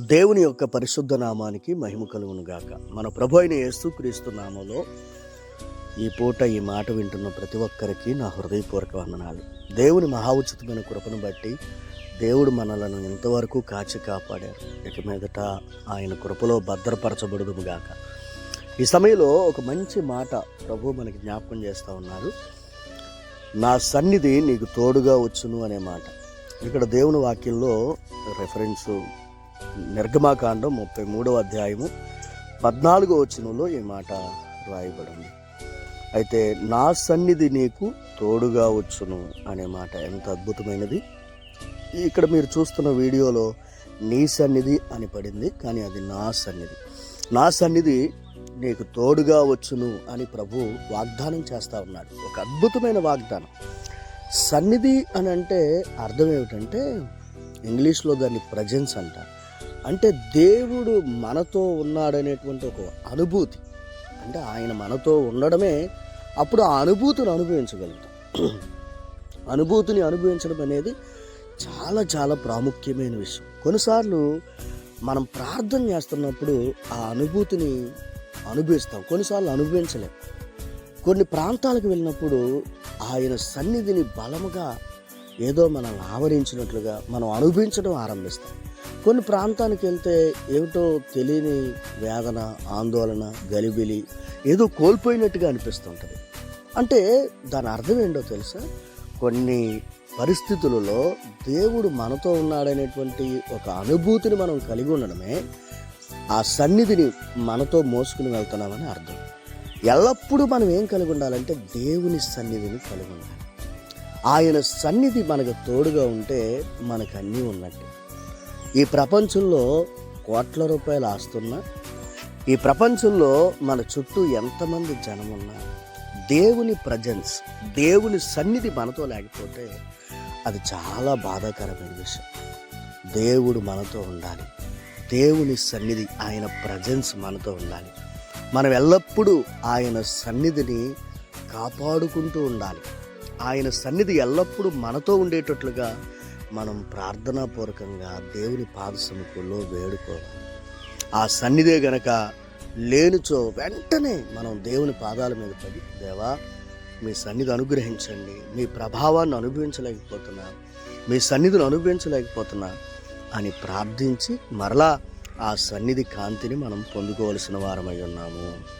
దేవుని యొక్క పరిశుద్ధ నామానికి మహిమ కలుగునుగాక మన ప్రభు అయిన యేసుక్రీస్తు నామంలో ఈ పూట ఈ మాట వింటున్న ప్రతి ఒక్కరికి నా హృదయపూర్వక వందనాలు. దేవుని మహా ఉచితమైన కృపను బట్టి దేవుడు మనలను ఇంతవరకు కాచి కాపాడారు. ఇక మీదట ఆయన కృపలో భద్రపరచబడుదు గాక. ఈ సమయంలో ఒక మంచి మాట ప్రభు మనకి జ్ఞాపకం చేస్తూ ఉన్నారు. నా సన్నిధి నీకు తోడుగా వచ్చును అనే మాట. ఇక్కడ దేవుని వాక్యంలో రెఫరెన్సు నిర్గమాకాండం ముప్పై మూడవ అధ్యాయము పద్నాలుగో వచనంలో ఈ మాట రాయబడింది. అయితే నా సన్నిధి నీకు తోడుగా వచ్చును అనే మాట ఎంత అద్భుతమైనది. ఇక్కడ మీరు చూస్తున్న వీడియోలో నీ సన్నిధి అని పడింది కానీ అది నా సన్నిధి. నా సన్నిధి నీకు తోడుగా వచ్చును అని ప్రభు వాగ్దానం చేస్తూ ఉన్నాడు. ఒక అద్భుతమైన వాగ్దానం. సన్నిధి అని అంటే అర్థం ఏమిటంటే ఇంగ్లీష్లో దాన్ని ప్రజెన్స్ అంటారు. అంటే దేవుడు మనతో ఉన్నాడనేటువంటి ఒక అనుభూతి. అంటే ఆయన మనతో ఉండడమే అప్పుడు ఆ అనుభూతిని అనుభవించగలుగుతాం. అనుభూతిని అనుభవించడం అనేది చాలా చాలా ప్రాముఖ్యమైన విషయం. కొన్నిసార్లు మనం ప్రార్థన చేస్తున్నప్పుడు ఆ అనుభూతిని అనుభవిస్తాం. కొన్నిసార్లు అనుభవించలేం. కొన్ని ప్రాంతాలకు వెళ్ళినప్పుడు ఆయన సన్నిధిని బలముగా ఏదో మనల్ని ఆవరించినట్లుగా మనం అనుభవించడం ఆరంభిస్తాం. కొన్ని ప్రాంతానికి వెళ్తే ఏమిటో తెలియని వేదన ఆందోళన గలిబిలి ఏదో కోల్పోయినట్టుగా అనిపిస్తుంటుంది. అంటే దాని అర్థం ఏంటో తెలుసా? కొన్ని పరిస్థితులలో దేవుడు మనతో ఉన్నాడనేటువంటి ఒక అనుభూతిని మనం కలిగి ఉండడమే ఆ సన్నిధిని మనతో మోసుకుని వెళ్తున్నామని అర్థం. ఎల్లప్పుడూ మనం ఏం కలిగి ఉండాలంటే దేవుని సన్నిధిని కలిగి ఉండాలి. ఆయన సన్నిధి మనకు తోడుగా ఉంటే మనకు అన్నీ ఉన్నట్టే. ఈ ప్రపంచంలో కోట్ల రూపాయలు ఆస్తున్నా ఈ ప్రపంచంలో మన చుట్టూ ఎంతమంది జనం ఉన్నా దేవుని ప్రజెన్స్ దేవుని సన్నిధి మనతో లేకపోతే అది చాలా బాధాకరమైన విషయం. దేవుడు మనతో ఉండాలి. దేవుని సన్నిధి ఆయన ప్రజెన్స్ మనతో ఉండాలి. మనం ఎల్లప్పుడూ ఆయన సన్నిధిని కాపాడుకుంటూ ఉండాలి. ఆయన సన్నిధి ఎల్లప్పుడూ మనతో ఉండేటట్లుగా మనం ప్రార్థనాపూర్వకంగా దేవుని పాదసముఖంలో వేడుకోవాలి. ఆ సన్నిధే గనక లేనిచో వెంటనే మనం దేవుని పాదాల మీద పడి దేవా మీ సన్నిధి అనుగ్రహించండి. మీ ప్రభావాన్ని అనుభవించలేకపోతున్నా మీ సన్నిధిని అనుభవించలేకపోతున్నా అని ప్రార్థించి మరలా ఆ సన్నిధి కాంతిని మనం పొందుకోవలసిన వారమై ఉన్నాము.